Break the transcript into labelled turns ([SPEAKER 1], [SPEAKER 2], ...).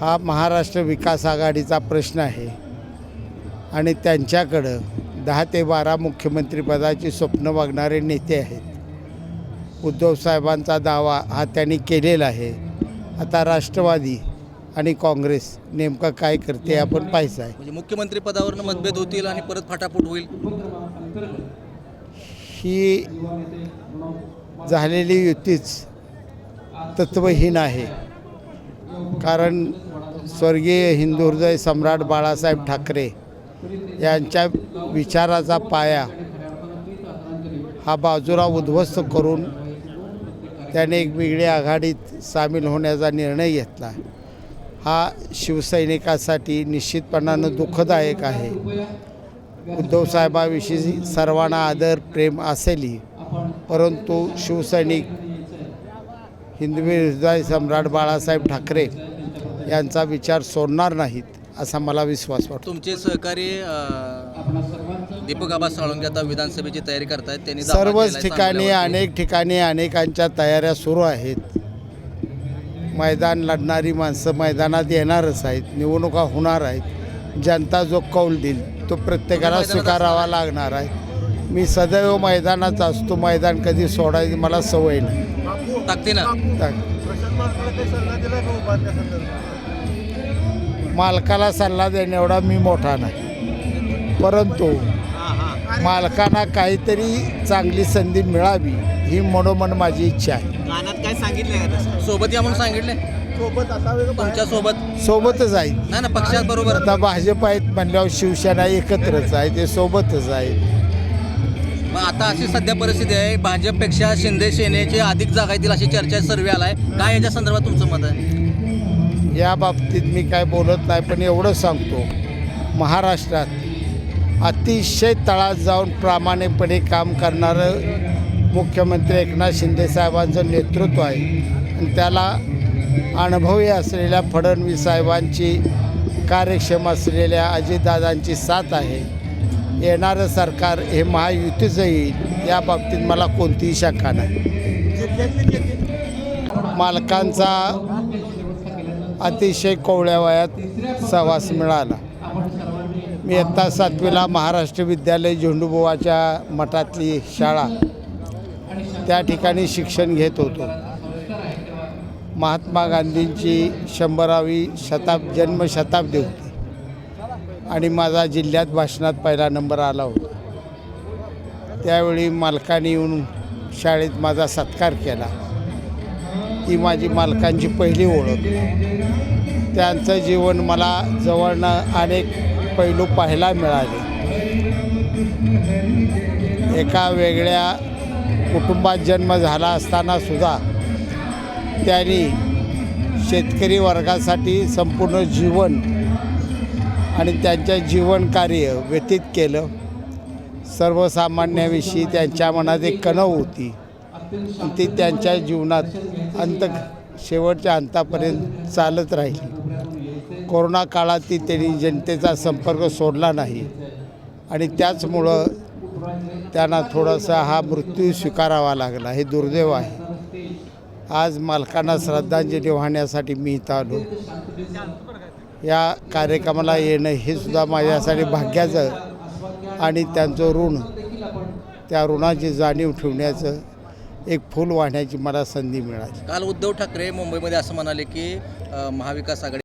[SPEAKER 1] हा महाराष्ट्र विकास आघाडीचा प्रश्न आहे. आणि त्यांच्याकडं दहा ते बारा मुख्यमंत्रीपदाची स्वप्न बघणारे नेते आहेत. उद्धव साहेबांचा दावा हा त्यांनी केलेला आहे. आता राष्ट्रवादी आणि काँग्रेस नेमकं काय करते आपण पाहायचं आहे
[SPEAKER 2] म्हणजे मुख्यमंत्री पदावरनं मतभेद होतील आणि परत फाटाफूट होईल?
[SPEAKER 1] ही झालेली युतीच तत्वहीन आहे. कारण स्वर्गीय हिंदू हृदय सम्राट बाळासाहेब ठाकरे यांच्या विचाराचा पाया हा बाजूला उद्ध्वस्त करून त्याने एक वेगळी आघाडीत सामील होण्याचा निर्णय घेतला. हा शिवसैनिकासाठी निश्चितपणानं दुःखदायक आहे. उद्धव साहेबाविषयी सर्वांना आदर प्रेम असेलही परंतु शिवसैनिक हिंदवी हृदय सम्राट बाळासाहेब ठाकरे यांचा विचार सोडणार नाहीत असा मला विश्वास वाटतो.
[SPEAKER 2] तुमचे सहकारी दीपक आबा साळुंके आता विधानसभेची तयारी करतायत त्यांनी
[SPEAKER 1] सर्वच ठिकाणी. अनेक ठिकाणी अनेकांच्या तयाऱ्या सुरू आहेत. मैदान लढणारी माणसं मैदानात येणारच आहेत निवडणुका होणार आहेत. जनता जो कौल देईल तो प्रत्येकाला स्वीकारावा लागणार आहे. मी सदैव मैदानात असतो. मैदान कधी सोडायची मला सवय नाही.
[SPEAKER 2] ताकदीनं?
[SPEAKER 1] मालकाला सल्ला देणे एवढा मी मोठा नाही. परंतु मालकांना काहीतरी चांगली संधी मिळावी ही मनोमन माझी इच्छा आहे.
[SPEAKER 3] कानात काय सांगितलंय का तसं
[SPEAKER 2] सोबत या म्हणून सांगितले तुमच्यासोबत?
[SPEAKER 1] सोबतच आहेत
[SPEAKER 2] नाही ना पक्षात बरोबर.
[SPEAKER 1] आता भाजप आहेत म्हणल्यावर शिवसेना एकत्रच आहे ते सोबतच आहेत
[SPEAKER 2] मग आता अशी सध्या परिस्थिती आहे. भाजपपेक्षा शिंदे सेनेचे अधिक जागा येतील अशी चर्चा सर्वे आलाय. काय याच्या संदर्भात तुमचं मत आहे?
[SPEAKER 1] या बाबतीत मी काय बोलत नाही पण एवढं सांगतो. महाराष्ट्रात अतिशय तळात जाऊन प्रामाणिकपणे काम करणारं मुख्यमंत्री एकनाथ शिंदे साहेबांचं नेतृत्व आहे. आणि त्याला अनुभवी असलेल्या फडणवीस साहेबांची कार्यक्षम असलेल्या अजितदादांची साथ आहे. येणारं सरकार हे महायुतीचं येईल या बाबतीत मला कोणतीही शंका नाही. मालकांचा अतिशय कोवळ्या वयात सहवास मिळाला. मी इयत्ता सातवीला महाराष्ट्र विद्यालय झेंडूबुवाच्या मठातली शाळा त्या ठिकाणी शिक्षण घेत होतो. महात्मा गांधींची शंभरावी शताब जन्मशताब्दी होती. आणि माझा जिल्ह्यात भाषणात पहिला नंबर आला होता. त्यावेळी मालकाने येऊन शाळेत माझा सत्कार केला. ती माझी मालकांची पहिली ओळख. त्यांचं जीवन मला जवळनं अनेक पैलू पाहायला मिळाले. एका वेगळ्या कुटुंबात जन्म झाला असताना सुद्धा त्यांनी शेतकरी वर्गासाठी संपूर्ण जीवन आणि त्यांच्या जीवनकार्य व्यतीत केलं. सर्वसामान्याविषयी त्यांच्या मनात एक कणव होती. आणि ती त्यांच्या जीवनात अंत शेवटच्या अंतापर्यंत चालत राहिली. कोरोना काळात ती त्यांनी जनतेचा संपर्क सोडला नाही. आणि त्याचमुळं त्यांना थोडासा हा मृत्यू स्वीकारावा लागला. हे दुर्दैव आहे. आज मालकांना श्रद्धांजली वाहण्यासाठी मी इथं आलो. या कार्यक्रमाला येणं हे सुद्धा माझ्यासाठी भाग्याचं आणि त्यांचं ऋण त्या ऋणाची जाणीव ठेवण्याचं एक फूल वाहण्याची मला संधी मिळाली.
[SPEAKER 2] काल उद्धव ठाकरे मुंबईमध्ये असं म्हणाले की महाविकास आघाडी